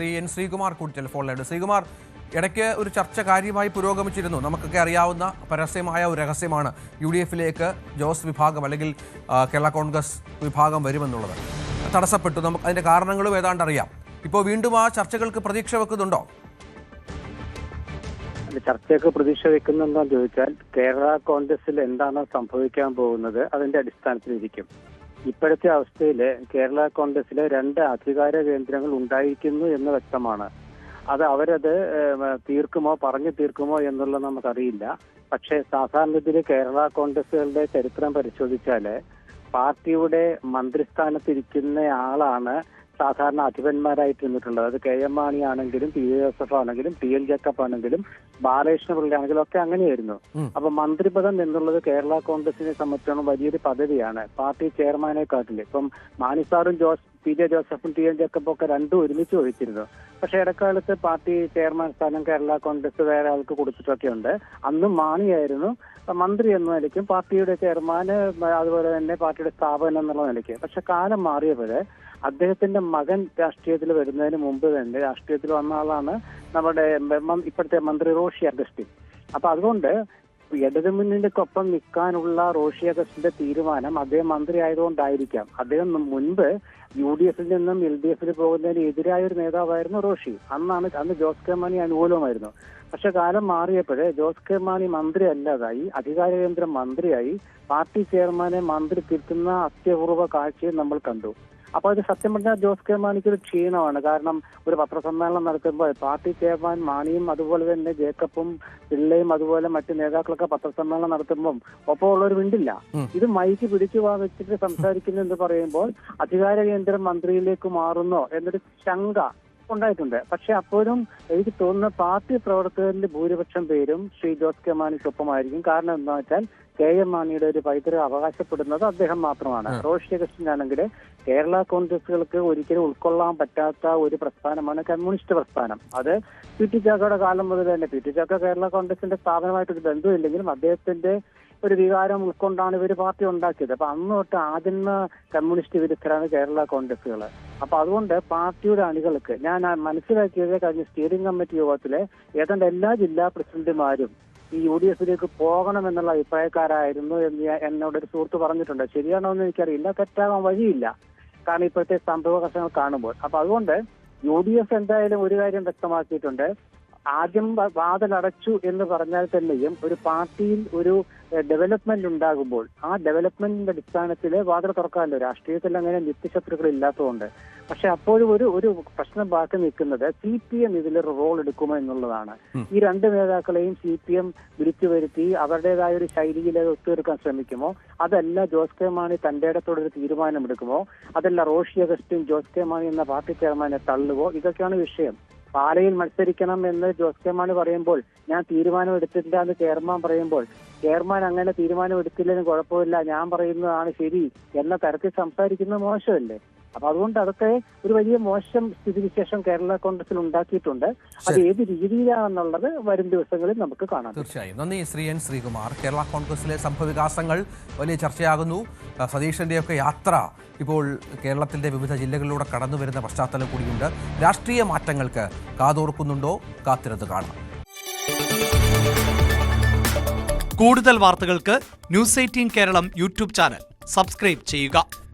Shri N Sreekumar കൂടി ടെലിഫോണിലുണ്ട് ശ്രീകുമാർ ഇടയ്ക്ക് ഒരു ചർച്ച കാര്യമായി പുരോഗമിച്ചിരുന്നു. നമുക്കൊക്കെ അറിയാവുന്ന പരസ്യമായ ഒരു രഹസ്യമാണ് യു ഡി എഫിലേക്ക് ജോസ് വിഭാഗം അല്ലെങ്കിൽ കേരള കോൺഗ്രസ് വിഭാഗം വരുമെന്നുള്ളത്. തടസ്സപ്പെട്ടു. നമുക്ക് അതിന്റെ കാരണങ്ങളും ഏതാണ്ട് അറിയാം. ഇപ്പോൾ വീണ്ടും ആ ചർച്ചകൾക്ക് പ്രതീക്ഷ വെക്കുന്നുണ്ടോ? ചർച്ചയൊക്കെ പ്രതീക്ഷ വെക്കുന്നുണ്ടോന്ന് ചോദിച്ചാൽ കേരള കോൺഗ്രസിൽ എന്താണ് സംഭവിക്കാൻ പോകുന്നത് അതിന്റെ അടിസ്ഥാനത്തിലിരിക്കും. ഇപ്പോഴത്തെ അവസ്ഥയിൽ കേരള കോൺഗ്രസിലെ രണ്ട് അധികാര കേന്ദ്രങ്ങൾ ഉണ്ടായിരിക്കുന്നു എന്ന് വ്യക്തമാണ്. അത് അവരത് തീർക്കുമോ പറഞ്ഞു തീർക്കുമോ എന്നുള്ളത് നമുക്കറിയില്ല. പക്ഷേ സാധാരണത്തിൽ കേരള കോൺഗ്രസുകളുടെ ചരിത്രം പരിശോധിച്ചാൽ പാർട്ടിയുടെ മന്ത്രിസ്ഥാനത്തിരിക്കുന്ന ആളാണ് സാധാരണ അധിപന്മാരായിട്ട് നിന്നിട്ടുള്ളത് അത് കെ എം മാണി ആണെങ്കിലും പി ജോസഫ് ആണെങ്കിലും ടി എൽ ജേക്കബ് ആണെങ്കിലും ബാലകൃഷ്ണ പിള്ള ആണെങ്കിലും ഒക്കെ അങ്ങനെയായിരുന്നു. അപ്പൊ മന്ത്രിപദം എന്നുള്ളത് കേരള കോൺഗ്രസിനെ സംബന്ധിച്ചോളം വലിയൊരു പദവിയാണ് പാർട്ടി ചെയർമാനെ കാട്ടിൽ ഇപ്പം മാണി സാറും ജോസ് പി ജെ ജോസഫും ടി എൻ ജേക്കബും ഒക്കെ രണ്ടും ഒരുമിച്ച് വഹിച്ചിരുന്നു പക്ഷെ ഇടക്കാലത്ത് പാർട്ടി ചെയർമാൻ സ്ഥാനം കേരള കോൺഗ്രസ് വേറെ ആൾക്ക് കൊടുത്തിട്ടൊക്കെ ഉണ്ട്. അന്നും മാണിയായിരുന്നു. മന്ത്രി എന്ന നിലയ്ക്കും പാർട്ടിയുടെ ചെയർമാൻ അതുപോലെ തന്നെ പാർട്ടിയുടെ സ്ഥാപനം എന്നുള്ള നിലയ്ക്ക്. പക്ഷെ കാലം മാറിയപ്പോൾ അദ്ദേഹത്തിന്റെ മകൻ രാഷ്ട്രീയത്തിൽ വരുന്നതിന് മുമ്പ് തന്നെ രാഷ്ട്രീയത്തിൽ വന്ന ആളാണ് നമ്മുടെ ഇപ്പോഴത്തെ മന്ത്രി റോഷി അഗസ്റ്റിൻ. അപ്പൊ അതുകൊണ്ട് ഇടതുമുന്നണിക്കൊപ്പം നിൽക്കാനുള്ള റോഷി അഗസ്റ്റിന്റെ തീരുമാനം അദ്ദേഹം മന്ത്രി ആയതുകൊണ്ടായിരിക്കാം അദ്ദേഹം മുൻപ് യു ഡി എഫിൽ നിന്നും എൽ ഡി എഫിൽ പോകുന്നതിന് എതിരായ ഒരു നേതാവായിരുന്നു റോഷി. അന്നാണ് അന്ന് ജോസ് കെ മാണി അനുകൂലമായിരുന്നു. പക്ഷെ കാലം മാറിയപ്പോഴേ ജോസ് കെ മാണി മന്ത്രി അല്ലാതായി അധികാര കേന്ദ്രം മന്ത്രിയായി പാർട്ടി ചെയർമാനെ മന്ത്രി തിരുത്തുന്ന അത്യപൂർവ കാഴ്ചയും നമ്മൾ കണ്ടു. അപ്പൊ അത് സത്യം പറഞ്ഞാൽ ജോസ് കെ മാണിക്ക് ഒരു ക്ഷീണമാണ്. കാരണം ഒരു പത്രസമ്മേളനം നടത്തുമ്പോൾ പാർട്ടി ചെയർമാൻ മാണിയും അതുപോലെ തന്നെ ജേക്കബും പിള്ളയും അതുപോലെ മറ്റു നേതാക്കളൊക്കെ പത്രസമ്മേളനം നടത്തുമ്പോൾ ഒപ്പമുള്ളവർ ഉള്ളവർ വിണ്ടില്ല ഇത് മൈക്ക് പിടിച്ചു വെച്ചിട്ട് സംസാരിക്കുന്നു എന്ന് പറയുമ്പോൾ അധികാര കേന്ദ്രം മന്ത്രിയിലേക്ക് മാറുന്നോ എന്നൊരു ശങ്ക ഉണ്ടായിട്ടുണ്ട്. പക്ഷെ അപ്പോഴും എനിക്ക് തോന്നുന്ന പാർട്ടി പ്രവർത്തകരിൽ ഭൂരിപക്ഷം പേരും ശ്രീ ജോസ് കെ മാണിക്കൊപ്പമായിരിക്കും. കാരണം എന്താ വെച്ചാൽ കെ എം മാണിയുടെ ഒരു പൈതൃകം അവകാശപ്പെടുന്നത് അദ്ദേഹം മാത്രമാണ്. റോഷി കൃഷ്ണനാണെങ്കിൽ കേരള കോൺഗ്രസുകൾക്ക് ഒരിക്കലും ഉൾക്കൊള്ളാൻ പറ്റാത്ത ഒരു പ്രസ്ഥാനമാണ് കമ്മ്യൂണിസ്റ്റ് പ്രസ്ഥാനം. അത് പി ടി ചാക്കോയുടെ കാലം മുതൽ തന്നെ. പി ടി ചാക്ക കേരള കോൺഗ്രസിന്റെ സ്ഥാപനമായിട്ടൊരു ബന്ധമില്ലെങ്കിലും അദ്ദേഹത്തിന്റെ ഒരു വികാരം ഉൾക്കൊണ്ടാണ് ഇവർ പാർട്ടി ഉണ്ടാക്കിയത്. അപ്പൊ അന്ന് തൊട്ട് ആദ്യമ കമ്മ്യൂണിസ്റ്റ് വിരുദ്ധരാണ് കേരള കോൺഗ്രസുകൾ അപ്പൊ അതുകൊണ്ട് പാർട്ടിയുടെ അണികൾക്ക് ഞാൻ മനസ്സിലാക്കിയത് കഴിഞ്ഞ സ്റ്റിയറിംഗ് കമ്മിറ്റി യോഗത്തിലെ ഏതാണ്ട് എല്ലാ ജില്ലാ പ്രസിഡന്റുമാരും ഈ യു ഡി എഫിലേക്ക് പോകണം എന്നുള്ള അഭിപ്രായക്കാരായിരുന്നു എന്ന് എന്നോട് ഒരു സുഹൃത്ത് പറഞ്ഞിട്ടുണ്ട്. ശരിയാണോ എന്ന് എനിക്കറിയില്ല തെറ്റാകാൻ വഴിയില്ല. കാരണം ഇപ്പോഴത്തെ സംഭവ കാണുമ്പോൾ. അപ്പൊ അതുകൊണ്ട് യു ഡി എഫ് എന്തായാലും ഒരു കാര്യം വ്യക്തമാക്കിയിട്ടുണ്ട്. ആദ്യം വാതിലടച്ചു എന്ന് പറഞ്ഞാൽ തന്നെയും ഒരു പാർട്ടിയിൽ ഒരു ഡെവലപ്മെന്റ് ഉണ്ടാകുമ്പോൾ ആ ഡെവലപ്മെന്റിന്റെ അടിസ്ഥാനത്തിൽ വാതിൽ തുറക്കാമല്ലോ. രാഷ്ട്രീയത്തിൽ അങ്ങനെ നിത്യശത്രുക്കൾ ഇല്ലാത്തതുകൊണ്ട്. പക്ഷെ അപ്പോഴും ഒരു ഒരു പ്രശ്നം ബാക്കി നിൽക്കുന്നത് സി പി എം ഇതിലൊരു റോൾ എടുക്കുമോ എന്നുള്ളതാണ്. ഈ രണ്ട് നേതാക്കളെയും സി പി എം വിളിച്ചു വരുത്തി അവരുടേതായ ഒരു ശൈലിയിൽ ഒത്തുതീർക്കാൻ ശ്രമിക്കുമോ? അതല്ല ജോസ് കെ മാണി തന്റെ ഇടത്തോടൊരു തീരുമാനമെടുക്കുമോ? അതല്ല റോഷി അഗസ്റ്റിൻ ജോസ് കെ മാണി എന്ന പാർട്ടി ചെയർമാനെ തള്ളുവോ? ഇതൊക്കെയാണ് വിഷയം. പാലയിൽ മത്സരിക്കണം എന്ന് ജോസ് കെ മാണി പറയുമ്പോൾ ഞാൻ തീരുമാനം എടുത്തില്ല എന്ന് ചെയർമാൻ പറയുമ്പോൾ ചെയർമാൻ അങ്ങനെ തീരുമാനം എടുത്തില്ലെന്ന് കുഴപ്പമില്ല ഞാൻ പറയുന്നതാണ് ശരി എന്ന തരത്തിൽ സംസാരിക്കുന്നത് മോശമല്ലേ? അപ്പൊ അതുകൊണ്ട് അതൊക്കെ ഒരു വലിയ മോശം സ്ഥിതിവിശേഷം കേരള കോൺഗ്രസിൽ ഉണ്ടാക്കിയിട്ടുണ്ട്. അത്. ഏത് രീതിയിലാണെന്നുള്ളത് വരും ദിവസങ്ങളിൽ നമുക്ക് കാണാം തീർച്ചയായും. നന്ദി ശ്രീ എൻ ശ്രീകുമാർ. കേരള കോൺഗ്രസിലെ സംഭവവികാസങ്ങൾ വലിയ ചർച്ചയാകുന്നു. ഒക്കെ യാത്ര ഇപ്പോൾ കേരളത്തിന്റെ വിവിധ ജില്ലകളിലൂടെ കടന്നു വരുന്ന പശ്ചാത്തലം കൂടിയുണ്ട്. രാഷ്ട്രീയ മാറ്റങ്ങൾക്ക് കാതോർക്കുന്നുണ്ടോ? കാത്തിരുന്ന് കാണാം. കൂടുതൽ വാർത്തകൾക്ക് news eighteen Keralam YouTube channel. Subscribe ചെയ്യുക.